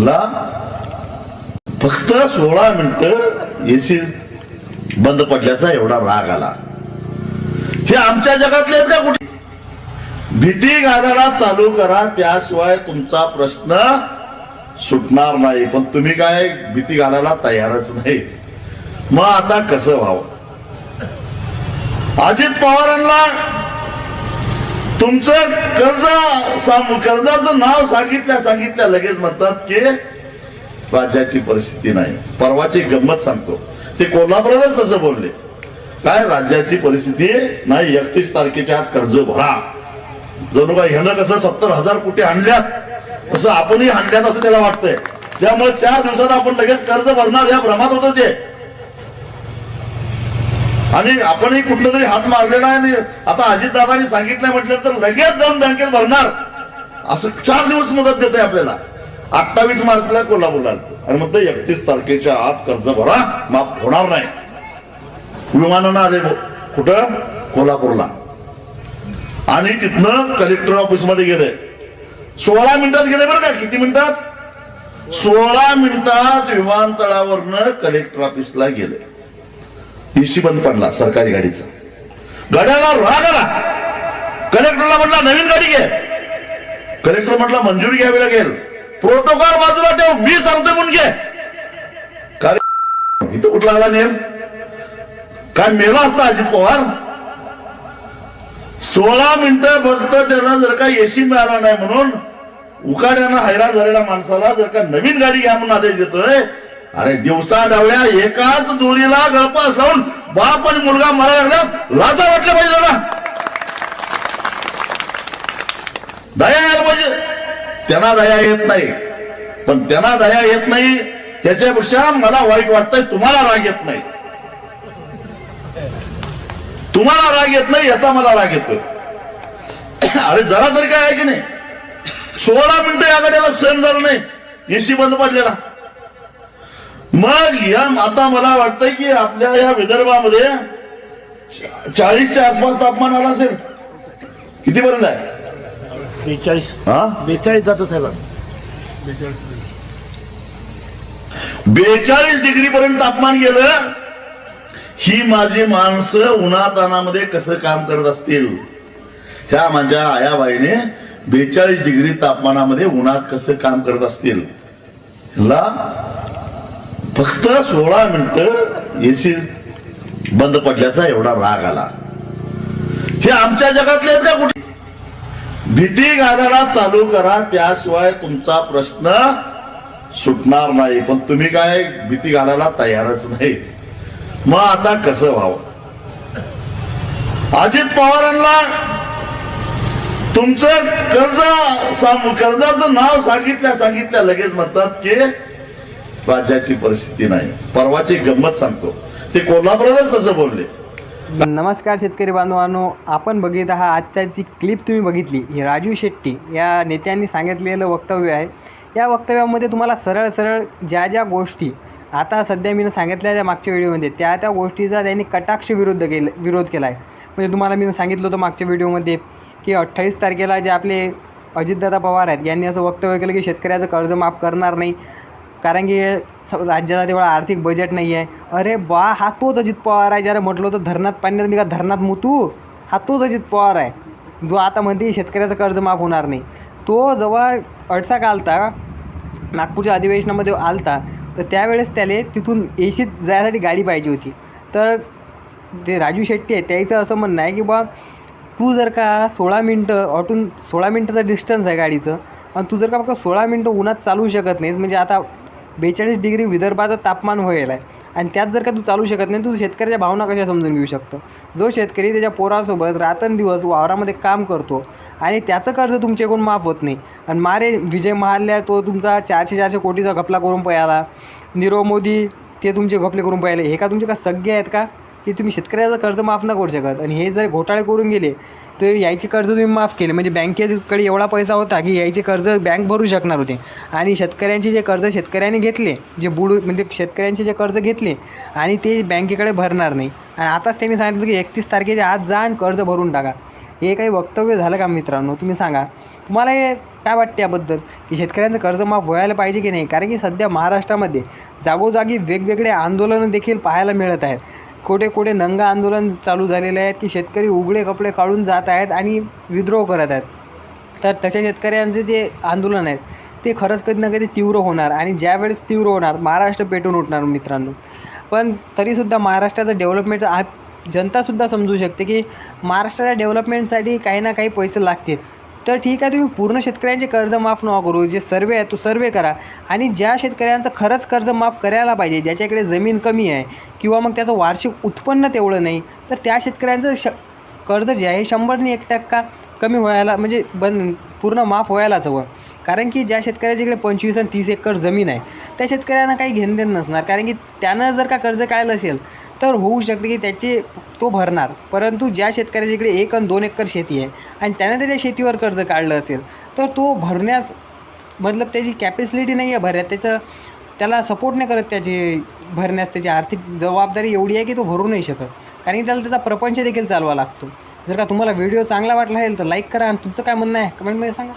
ला फक्त सोळा मिनिट एसी बंद पडल्याचा एवढा राग आला. हे आमच्या जगातले आहेत का कुठे? भीती घालायला चालू करा त्याशिवाय तुमचा प्रश्न सुटणार नाही. पण तुम्ही काय भीती घालायला तयारच नाही. मग आता कसं व्हावं? अजित पवारांना तुमचं कर्ज कर्जाचं नाव सांगितल्या सांगितल्या लगेच म्हणतात की राज्याची परिस्थिती नाही. परवाची गंमत सांगतो. ते कोल्हापुरातच तसं बोलले. काय राज्याची परिस्थिती नाही एकतीस तारखेच्या आत कर्ज भरा. जणू काय ह्यानं कसं सत्तर हजार कुठे आणल्यात? तसं आपणही आणल्यात असं त्याला वाटतंय. त्यामुळे चार दिवसात आपण लगेच कर्ज भरणार या भ्रमात होतं ते. आणि आपणही कुठलं तरी हात मारलेला आहे आणि आता अजितदादांनी सांगितलं म्हटलं तर लगेच जाऊन बँकेत भरणार. असं चार दिवस मुदत देते आपल्याला. अठ्ठावीस मार्चला कोल्हापूरला आणि आणि ते एकतीस तारखेच्या आत कर्ज भरा माफ होणार नाही. विमानानं आले कुठं? कोल्हापूरला. आणि तिथनं कलेक्टर ऑफिसमध्ये गेले. सोळा मिनिटात गेले बरं का किती मिनिटात? सोळा मिनिटात विमानतळावरनं कलेक्टर ऑफिसला गेले. एसी बंद पडला सरकारी गाडीचा. गाड्याला राग आला. कलेक्टरला म्हटला नवीन गाडी घे. कलेक्टर म्हटला मंजुरी घ्यावी लागेल. प्रोटोकॉल बाजूला ठेव मी सांगतो म्हणून घे. इथं कुठला आला नेम? काय मेला असता अजित पवार? सोळा मिनिटं फक्त त्यांना जर का एसी मिळाला नाही म्हणून उकाड्यानं हैराण झालेल्या माणसाला जर का नवीन गाडी घ्या म्हणून आदेश देतोय अरे दिवसा डावल्या एकाच दोरीला गळपास लावून बाप आणि मुलगा मला लागला लाजा वाटल्या पाहिजे ना दया यायला पाहिजे. त्यांना दया येत नाही. पण त्यांना दया येत नाही त्याच्यापेक्षा मला वाईट वाटतंय तुम्हाला राग येत नाही. तुम्हाला राग येत नाही याचा मला राग येतोय. अरे जरा तरी काय आहे की नाही? सोळा मिनिटं या गड्याला सहन झालं नाही. एसी बंद पडलेला. मग या आता मला वाटतंय की आपल्या या विदर्भामध्ये चाळीसच्या आसपास तापमान आलं असेल. कितीपर्यंत आहे? बेचाळीस. हा? बेचाळीस जातो साहेब. बेचाळीस डिग्री पर्यंत तापमान गेलं ही माझी माणसं उन्हातानामध्ये कसं काम करत असतील? ह्या माझ्या आयाबाईने बेचाळीस डिग्री तापमानामध्ये उन्हात कसं काम करत असतील? ह्याला फक्त सोळा मिनिट एसी बंद पडल्याचा एवढा राग आला. हे आमच्या जगातले का कुठे? भीती घालायला चालू करा त्याशिवाय तुमचा प्रश्न सुटणार नाही. पण तुम्ही काय भीती घालायला तयारच नाही. मग आता कसं व्हावं? अजित पवारांना तुमचं कर्ज कर्जाचं नाव सांगितल्या सांगितल्या लगेच म्हणतात की राज्याची परिस्थिती नाही. परवाची गंमत सांगतो. ते कोल्हापुरातच तसं बोलले. नमस्कार शेतकरी बांधवांनो. आपण बघित आहात आत्ताची क्लिप तुम्ही बघितली. ही राजू शेट्टी या नेत्यांनी सांगितलेलं वक्तव्य आहे. या वक्तव्यामध्ये तुम्हाला सरळ सरळ ज्या ज्या गोष्टी आता सध्या मी सांगितल्या ज्या मागच्या व्हिडिओमध्ये त्या त्या गोष्टीचा त्यांनी कटाक्ष विरुद्ध केलं विरोध केला आहे म्हणजे तुम्हाला मी सांगितलं होतं मागच्या व्हिडिओमध्ये की अठ्ठावीस तारखेला जे आपले अजितदादा पवार आहेत यांनी असं वक्तव्य केलं की शेतकऱ्याचं कर्ज माफ करणार नाही. कारण की स राज्याला तेवढा आर्थिक बजेट नाही आहे अरे बा हा तोच अजित पवार आहे. ज्याला म्हटलं होतं धरणात पाणी मी का धरणात मुतू? हा तोच अजित पवार आहे. जो आता म्हणते शेतकऱ्याचं कर्ज माफ होणार नाही. तो जेव्हा अडसा आलता नागपूरच्या अधिवेशनामध्ये आलता तर त्यावेळेस त्याला तिथून एशीत जायसाठी गाडी पाहिजे होती. तर ते राजू शेट्टी आहे त्याचं असं म्हणणं आहे की बा तू जर का सोळा मिनटं ऑटून सोळा मिनटाचं डिस्टन्स आहे गाडीचं आणि तू जर का फक्त सोळा मिनटं उन्हात चालू शकत नाहीस म्हणजे आता बेचाळीस डिग्री विदर्भाचं तापमान व्हायला आहे आणि त्यात जर का तू चालू शकत नाही तू शेतकऱ्याच्या भावना कशा समजून घेऊ शकतो? जो शेतकरी त्याच्या पोरासोबत रातंदिवस वावरामध्ये काम करतो आणि त्याचं कर्ज तुमच्याकडून माफ होत नाही. आणि मारे विजय महाल्या तो तुमचा चारशे चारशे कोटीचा घपला करून पयाला नीरव मोदी ते तुमचे घपले करून पाहिले हे का तुमचे का सगळे आहेत का? की तुम्ही शेतकऱ्याचं कर्ज माफ नाही करू शकत. आणि हे जर घोटाळे करून गेले तर यायचे कर्ज तुम्ही माफ केले. म्हणजे बँकेकडे एवढा पैसा होता की यायचे कर्ज बँक भरू शकणार होते. आणि शेतकऱ्यांचे जे कर्ज शेतकऱ्यांनी घेतले जे बुडू म्हणजे शेतकऱ्यांचे जे कर्ज घेतले आणि ते बँकेकडे भरणार नाही. आणि आताच त्यांनी सांगितलं की एकतीस तारखेच्या आज जा आणि कर्ज भरून टाका. हे काही वक्तव्य झालं का मित्रांनो? तुम्ही सांगा. तुम्हाला हे काय वाटते याबद्दल? की शेतकऱ्यांचं कर्ज माफ व्हायला पाहिजे की नाही? कारण की सध्या महाराष्ट्रामध्ये जागोजागी वेगवेगळे आंदोलनं देखील पाहायला मिळत आहेत. कुठे कुठे नंगा आंदोलन चालू झालेले आहेत की शेतकरी उघडे कपडे काढून जात आहेत आणि विद्रोह करत आहेत. तर तशा शेतकऱ्यांचे जे आंदोलन आहेत ते खरंच कधी ना कधी तीव्र होणार आणि ज्यावेळेस तीव्र होणार महाराष्ट्र पेटून उठणार मित्रांनो. पण तरीसुद्धा महाराष्ट्राचं डेव्हलपमेंट जनतासुद्धा समजू शकते की महाराष्ट्राच्या डेव्हलपमेंटसाठी काही ना काही पैसे लागतील. तर ठीक आहे तुम्ही पूर्ण शेतकऱ्यांचे कर्ज माफ नका करू. जे सर्वे आहे तो सर्वे करा. आणि ज्या शेतकऱ्यांचं खरंच कर्ज माफ करायला पाहिजे ज्याच्याकडे जमीन कमी आहे किंवा मग त्याचं वार्षिक उत्पन्न तेवढं नाही तर त्या शेतकऱ्यांचं श कर्ज जे आहे शंभरने एक टक्का कमी व्हायला म्हणजे बंद पूर्ण माफ व्हायलाच हवं. कारण की ज्या शेतकऱ्याच्याकडे पंचवीस आणि तीस एकर जमीन आहे त्या शेतकऱ्यांना काही घेणं नसणार. कारण की त्यानं जर का कर्ज काढलं असेल तर होऊ शकते की त्याचे तो भरणार. परंतु ज्या शेतकऱ्याच्याकडे एक आणि दोन एकर शेती आहे आणि त्यानं त्याच्या शेतीवर कर्ज काढलं असेल तर तो भरण्यास मतलब त्याची कॅपॅसिटी नाही आहे भरण्यात त्याचं त्याला सपोर्ट नाही करत त्याची भरण्यास त्याची आर्थिक जबाबदारी एवढी आहे की तो भरू नाही शकत. कारण की त्याला त्याचा प्रपंच देखील चालवा लागतो. जर का तुम्हाला व्हिडिओ चांगला वाटला असेल तर लाईक करा आणि तुमचं काय म्हणणं आहे? कमेंटमध्ये सांगा.